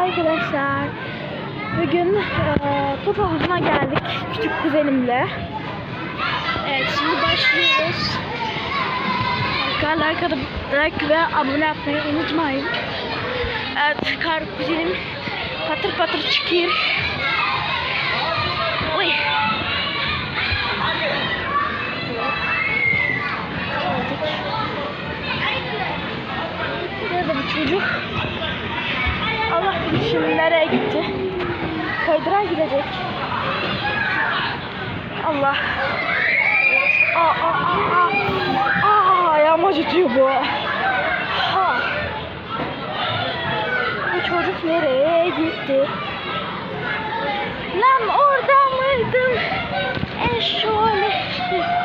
arkadaşlar. Bugün eee top havuzuna geldik küçük kuzenimle. Evet şimdi başlıyoruz. Arkadaşlar arkada like ve abone yapmayı unutmayın. Evet kar kuzenim patır patır çıkıyor. Oy. Nerede bu çocuk? Allah bilir şimdi nereye gitti? Kaydırağa gidecek. Allah. Aa, aa, aa, aa. Ayağım acıtıyor bu. Ha. Bu çocuk nereye gitti? Lan orada mıydın? Eşşoğlu. Eşek.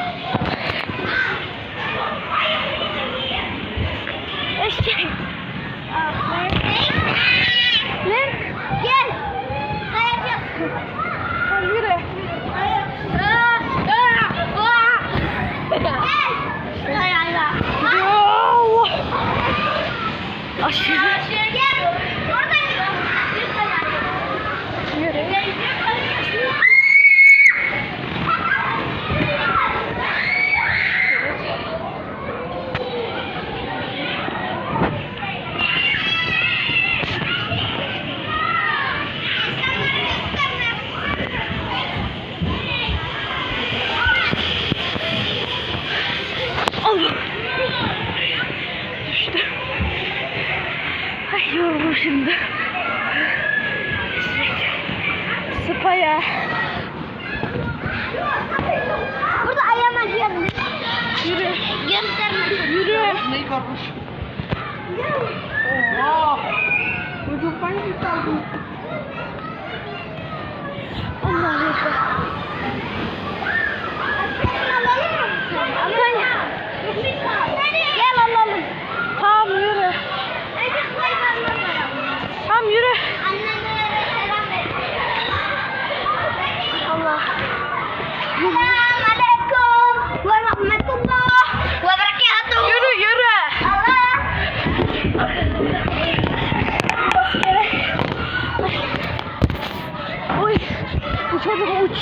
Yürü. Neyi kalkmış? Çocuk ben mi kaldım? Allah ekber. Gel alalım. Tamam yürü. Tamam yürü. Allah. Assalamualaikum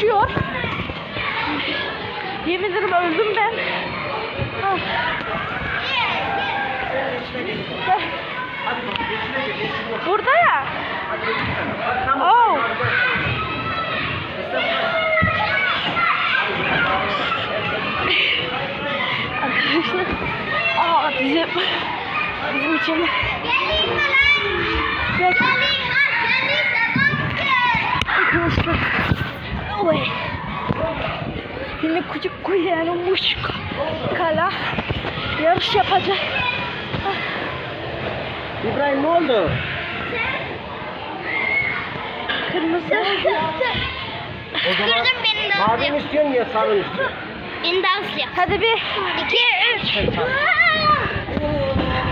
uçuyor. Yemin ederim öldüm ben. Ah. Burada ya. Oh. Arkadaşlar. Aa bizim bizim için. Gelin lan. Gel. Gelin ha gelin tamam ki. Arkadaşlar. Oy. Yine küçük kuyanmış kala yarış yapacak. İbrahim ne oldu? Kırmızı. O zaman Kırdım beni de mavi mi istiyorsun ya sarı mı istiyorsun? Beni de. Hadi bir. İki, üç.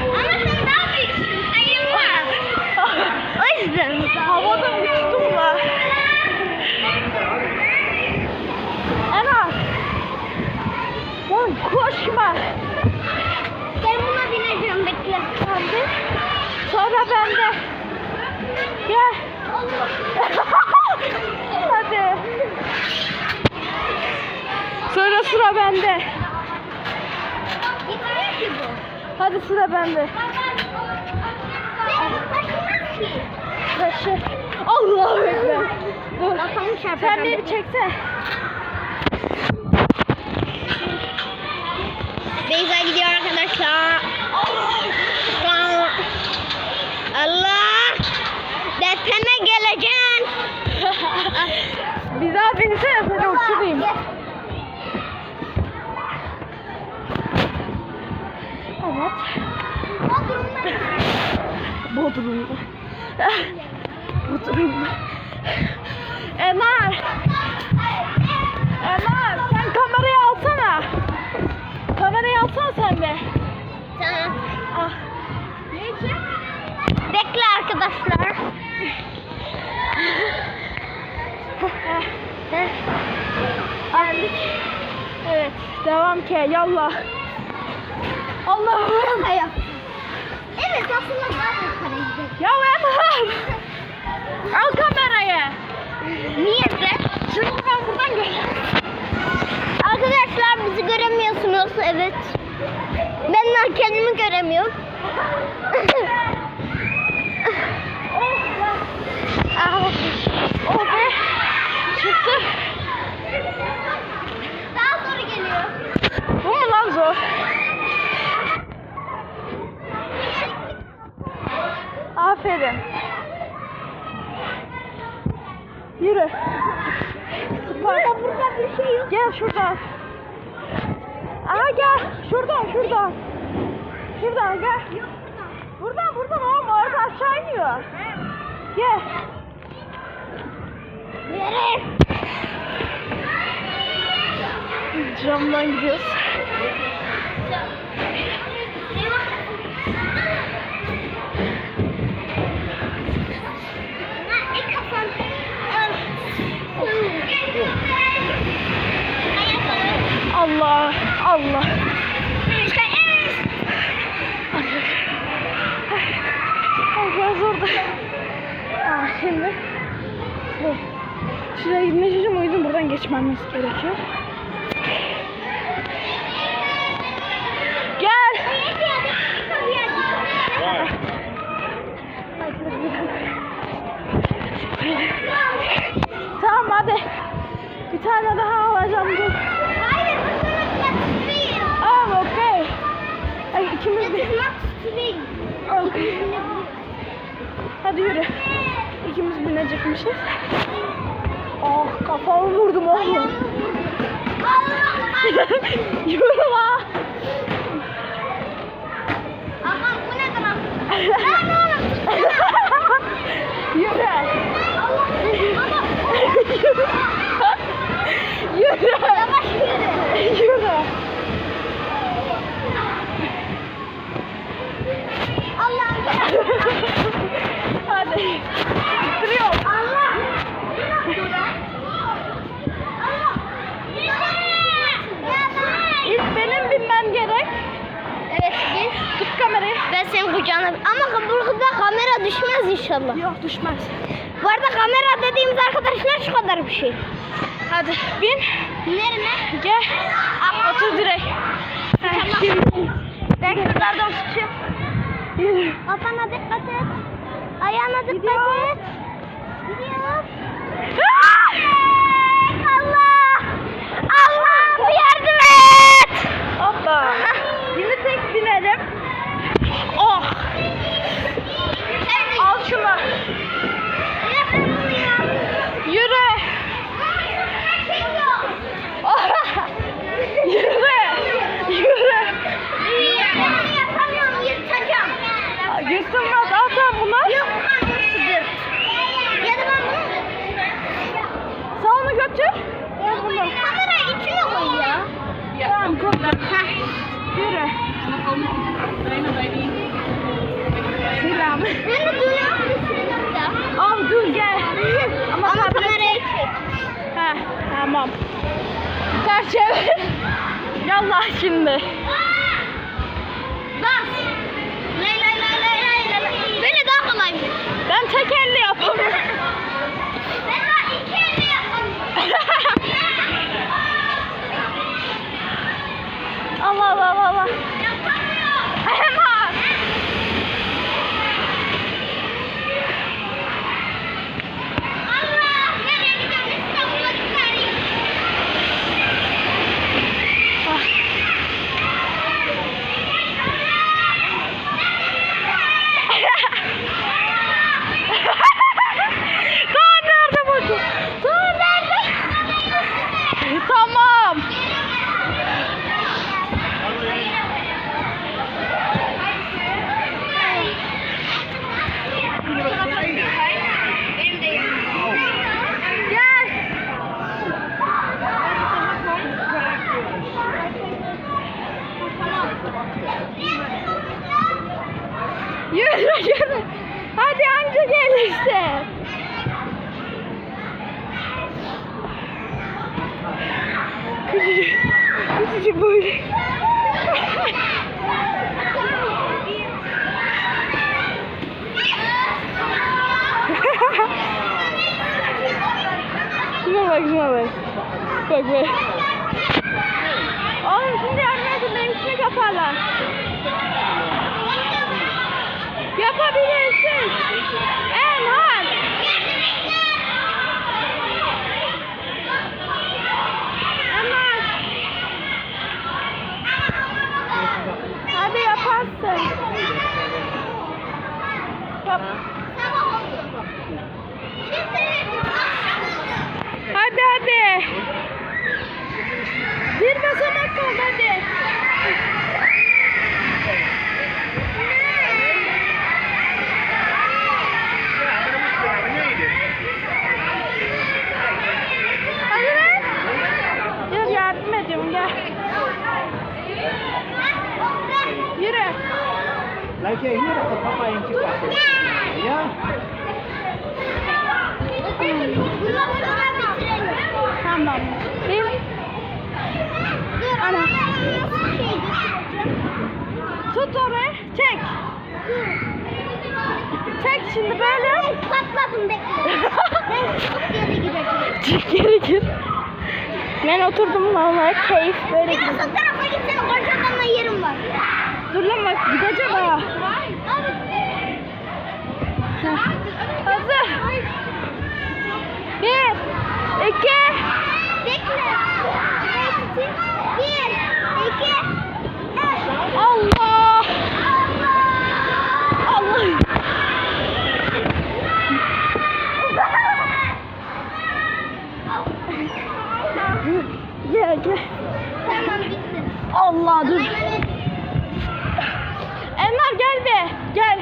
Ama sen daha büyüksün. Sayılmaz. O yüzden. Havada uçtum la. Enas. Lan koşma. Ben buna bineceğim bekle. Hadi. Sonra bende. Gel. Hadi. Sonra sıra bende. Hadi sıra bende. Taşı. Allahu Ekber. Dur. Sen beni çekse. Beyza gidiyor arkadaşlar. Allah! Deteme geleceksin. Daha binsene seni uçurayım. Evet. Bodrum'da. Bodrum'da. Emar. Emar Okey yallah. Allah'ım. Hayır. Evet aslında ben de para gidecek. Ya Emre. Al kamerayı. Niye be? Şunu ben buradan gör. Arkadaşlar bizi göremiyorsunuz. Evet. Ben de kendimi göremiyorum. oh be. Oh be. Çıktı. Aferin. Yürü. Burada burada bir şey yok. Gel şuradan. Aha gel. Şuradan şuradan. Şuradan gel. Buradan buradan oğlum orada aşağı iniyor. Gel. Yere. Camdan gidiyoruz. Allah Allah. Ay biraz zordu. Aa, şimdi şey, şuraya gitmeye çalışıyorum o yüzden buradan geçmemiz gerekiyor. Gel. Vay. Tamam hadi. Bir tane daha alacağım dur. Hayır, bu sana değil. Aa okey. Ay ikimiz. Okey. Hadi yürü. İkimiz binecekmişiz. Ah kafamı vurdum oğlum. yürü la. Aman bu ne lan? Lan oğlum. yürü. Allah. Baba. yürü. Yavaş yürü. Yürü. Allah'ım. Hadi. Bitiriyorum. Allah. Allah. İlk benim binmem gerek. Evet gel. Tut kamerayı. Ben senin kucağına... Ama burada kamera düşmez inşallah. Yok düşmez. Bu arada kamera dediğimiz arkadaşlar şu kadar bir şey. Hadi bin. Nereye? Gel. Otur direkt. Ben şuralardan tutayım. Kafana dikkat et. Ayağına dikkat Gidiyor. et. Gidiyor. Allah! Allah yardım et! Hoppa. Şimdi tek binelim. Oh. Al şunu. Yürü. Oh. Yürü. Yürü. Yapamıyorum, yırtacağım. Yırtılmaz. Al sen bunu. Yok, ben bunu sıdır. Ya da ben bunu... Sen onu götür. Ben bunu. Kamerayı içine koy ya. Tamam koy. Yürü. Selam. Ben de duyuyorum bir sürü nokta. Al dur gel. Ama, Ama kamerayı çek. Heh, tamam. Ters çevir. Yallah şimdi. Bas. Lay lay lay lay lay lay. Böyle daha kolaymış. Ben tek elle yapamıyorum. Ben daha iki elle yapamıyorum. Allah Allah Allah Allah. Yapamıyorum. Hemen. Allah! Nereye gidiyorum? İstanbul'a giderim. Ah. Daha nerede bakın? Daha nerede? tamam. Gel. Yürü. Hadi anca gelirse. Küçücük. Küçücük böyle. şuna bak şuna bak. Bak bak. Oğlum şimdi yardım yaparlar. Yapabilirsin. Enhar. Enhar. Hadi yaparsın. Yap. Hadi hadi. Bir basamak kaldı hadi. Hadi lan. Gel yardım ediyorum gel. Yürü. Like here, for Papa in Chicago. Yeah. Tamam. Bir. Ana. Tut orayı. Çek. Çek şimdi böyle. Patladım bekle. Ben çok geri gideceğim. Çık geri gir. Ben oturdum normal keyif böyle Biraz gidiyorum. o tarafa gitsene. Kocaman yerim var. Dur lan bak gideceğim ha. Hazır. Bir, iki, Bekle. Bir, iki, üç. Allah. Allah. Gel gel. Tamam bitti. Allah dur. Enver gel be. Gel.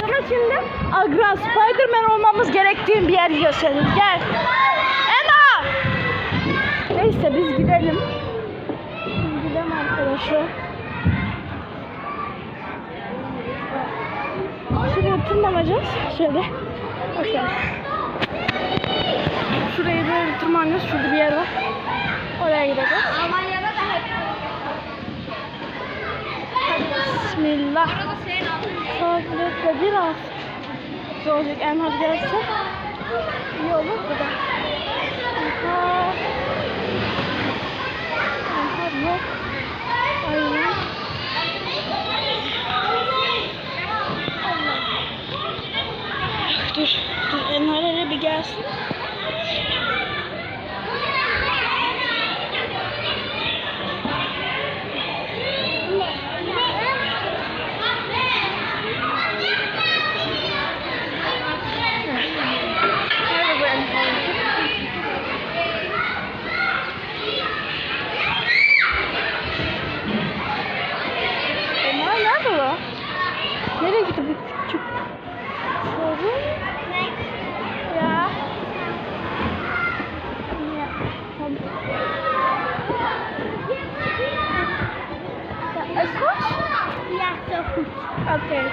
Sana şimdi Agra Spiderman olmamız yer gösterir. Gel. Emma. Neyse biz gidelim. Biz gidelim arkadaşlar. Şuraya tırmanacağız. Şöyle. Bakın. Şuraya böyle tırmanacağız. Şurada bir yer var. Oraya gideceğiz. Almanya'da da hep. Bismillah. Tabletle biraz zor olacak. Enhar gelse iyi olur bu da. Enhar. Enhar yok. Dur, dur Enhar hele bir gelsin. Okay.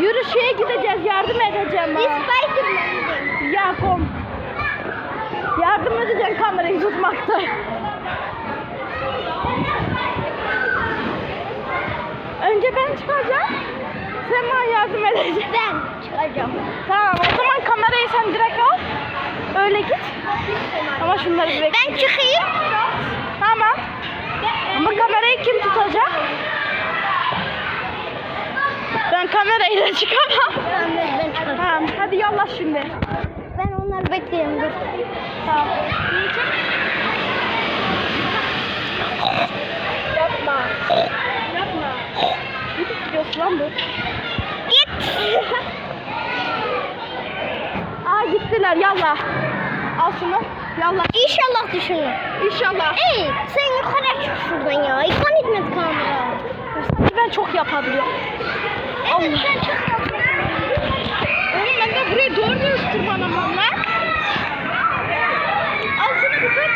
Yürü şeye gideceğiz. Yardım edeceğim bana. Ya kom. Yardım edeceğim kamerayı tutmakta. Önce ben çıkacağım. Sen bana yardım edeceksin. Ben çıkacağım. Tamam o zaman kamerayı sen direkt al. Öyle git. Ama şunları bir bekle. Ben çıkayım. Kim tutacak? Ben kamerayla çıkamam. Ben, ben çıkacağım. Tamam hadi yallah şimdi. Ben onları bekliyorum. Dur. Tamam. Yapma. Yapma. Ne gidiyorsun lan bu? Git. Aa gittiler yallah. Al şunu. Yallah. İnşallah düşürür. İnşallah. Ey sen yukarı çık şuradan ya. İkon etmedi kamera. Ben çok yapabiliyorum. Evet Allah. ben çok yapabiliyorum. Oğlum ben de burayı doğru dürüst durmanım lan. Al şunu bir tut.